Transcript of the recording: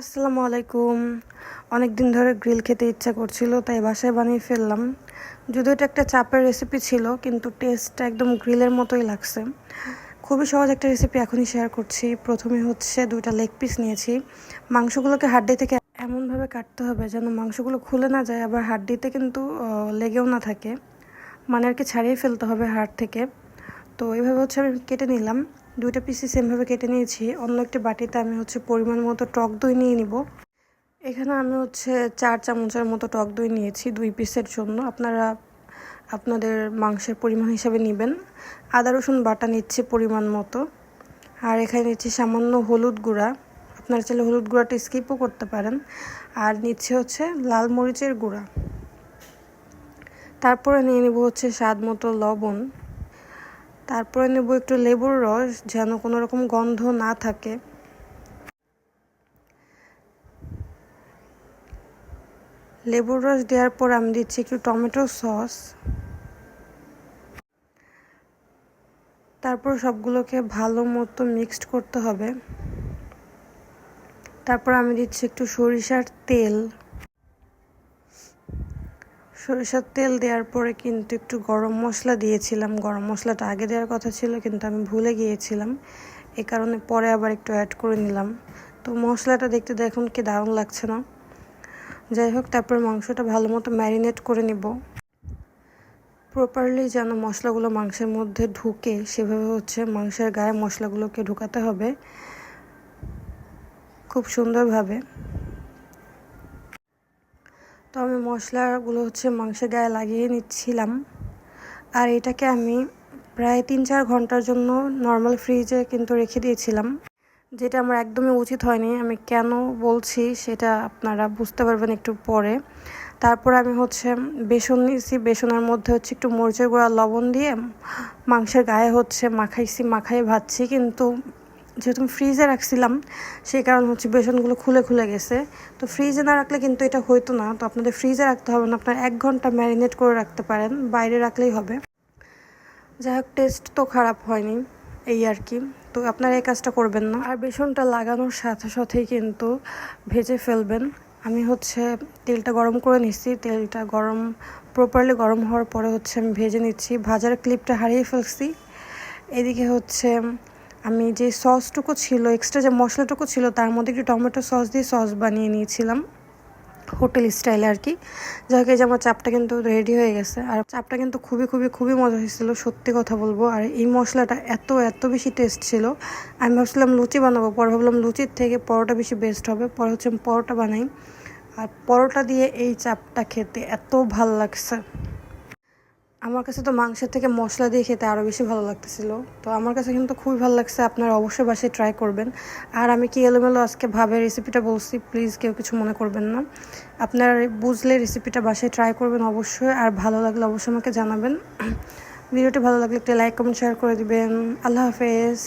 আসসালামু আলাইকুম। অনেক দিন ধরে গ্রিল খেতে ইচ্ছা করছিল, তাই বাসায় বানিয়ে ফেললাম। যদিও এটা একটা চাপের রেসিপি ছিল, কিন্তু টেস্টটা একদম গ্রিলের মতোই লাগছে। খুবই সহজ একটা রেসিপি এখনই শেয়ার করছি। প্রথমে হচ্ছে দুইটা লেগ পিস নিয়েছি। মাংসগুলোকে হাড্ডি থেকে এমনভাবে কাটতে হবে যেন মাংসগুলো খুলে না যায়, আবার হাড্ডিতে কিন্তু লেগেও না থাকে। মানে আর কি ছাড়িয়ে ফেলতে হবে হাড় থেকে। তো এইভাবে হচ্ছে আমি কেটে নিলাম। দুইটা পিসি সেমভাবে কেটে নিয়েছি। অন্য একটি বাটিতে আমি হচ্ছে পরিমাণ মতো টক দই নিয়ে নিব। এখানে আমি হচ্ছে চার চামচের মতো টক দই নিয়েছি দুই পিসের জন্য। আপনারা আপনাদের মাংসের পরিমাণ হিসাবে নেবেন। আদা, রসুন বাটা নিচ্ছি পরিমাণ মতো। আর এখানে নিচ্ছি সামান্য হলুদ গুঁড়া। আপনারা চাইলে হলুদ গুঁড়াটা স্কিপও করতে পারেন। আর নিচ্ছে হচ্ছে লাল মরিচের গুঁড়া। তারপরে নিয়ে নেব হচ্ছে স্বাদ মতো লবণ। তারপরে নেব একটু লেবুর রস, যেন কোনো রকম গন্ধ না থাকে। লেবুর রস দেওয়ার পর আমি দিচ্ছি একটু টমেটো সস। তারপর সবগুলোকে ভালো মতো মিক্সড করতে হবে। তারপর আমি দিচ্ছি একটু সরিষার তেল। সরিষার তেল দেওয়ার পরে কিন্তু একটু গরম মশলা দিয়েছিলাম। গরম মশলাটা আগে দেওয়ার কথা ছিল, কিন্তু আমি ভুলে গিয়েছিলাম। এই কারণে পরে আবার একটু অ্যাড করে নিলাম। তো মশলাটা দেখতে দেখুন কি দারুণ লাগছে না। যাই হোক, তারপর মাংসটা ভালো মতো ম্যারিনেট করে নিব। প্রপারলি যেন মশলাগুলো মাংসের মধ্যে ঢুকে, সেভাবে হচ্ছে মাংসের গায়ে মশলাগুলোকে ঢুকাতে হবে। খুব সুন্দরভাবে। তো আমি মশলাগুলো হচ্ছে মাংসের গায়ে লাগিয়ে নিচ্ছিলাম। আর এটাকে আমি প্রায় তিন চার ঘণ্টার জন্য নর্মাল ফ্রিজে কিন্তু রেখে দিয়েছিলাম। যেটা আমার একদমই উচিত হয়নি। আমি কেন বলছি সেটা আপনারা বুঝতে পারবেন একটু পরে। তারপর আমি হচ্ছে বেসন নিয়েছি। বেসনের মধ্যে হচ্ছে একটু মরিচের গুঁড়া, লবণ দিয়ে মাংসের গায়ে হচ্ছে মাখাইছি মাখাই ভাজছি। কিন্তু যেহেতু আমি ফ্রিজে রাখছিলাম, সেই কারণে হচ্ছে বেসনগুলো খুলে খুলে গেছে। তো ফ্রিজে না রাখলে কিন্তু এটা হইতো না। তো আপনাদের ফ্রিজে রাখতে হবে না, আপনার এক ঘণ্টা ম্যারিনেট করে রাখতে পারেন, বাইরে রাখলেই হবে। যাই হোক টেস্ট তো খারাপ হয়নি, এই আর কি। তো আপনারা এই কাজটা করবেন না। আর বেসনটা লাগানোর সাথে সাথেই কিন্তু ভেজে ফেলবেন। আমি হচ্ছে তেলটা গরম করে নিচ্ছি তেলটা গরম প্রপারলি গরম হওয়ার পরে হচ্ছে আমি ভেজে নিচ্ছি। ভাজার ক্লিপটা হারিয়ে ফেলছি। এদিকে হচ্ছে আমি যে সসটুকু ছিল এক্সট্রা যে মশলাটুকু ছিল, তার মধ্যে একটু টমেটো সস দিয়ে সস বানিয়ে নিয়েছিলাম। হোটেল স্টাইলে আর কি। যাই হোক যে আমার চাপটা কিন্তু রেডি হয়ে গেছে। আর চাপটা কিন্তু খুবই খুবই খুবই মজা হয়েছিল, সত্যি কথা বলব। আর এই মশলাটা এত এত বেশি টেস্ট ছিল। আমি ভাবছিলাম লুচি বানাবো, পরে ভাবলাম লুচির থেকে পরোটা বেশি বেস্ট হবে। পরে হচ্ছে পরোটা বানাই। আর পরোটা দিয়ে এই চাপটা খেতে এত ভালো লাগছে। আমার কাছে তো মাংসের থেকে মশলা দিয়ে খেতে আরও বেশি ভালো লাগতেছিল। তো আমার কাছে কিন্তু খুবই ভালো লাগছে, আপনারা অবশ্যই বাসায় ট্রাই করবেন। আর আমি কি এলোমেলো আজকে ভাবে রেসিপিটা বলছি প্লিজ কেউ কিছু মনে করবেন না। আপনারা বুঝলে রেসিপিটা বাসায় ট্রাই করবেন অবশ্যই, আর ভালো লাগলে অবশ্যই আমাকে জানাবেন। ভিডিওটি ভালো লাগলে একটা লাইক কমেন্ট শেয়ার করে দিবেন। আল্লাহ হাফেজ।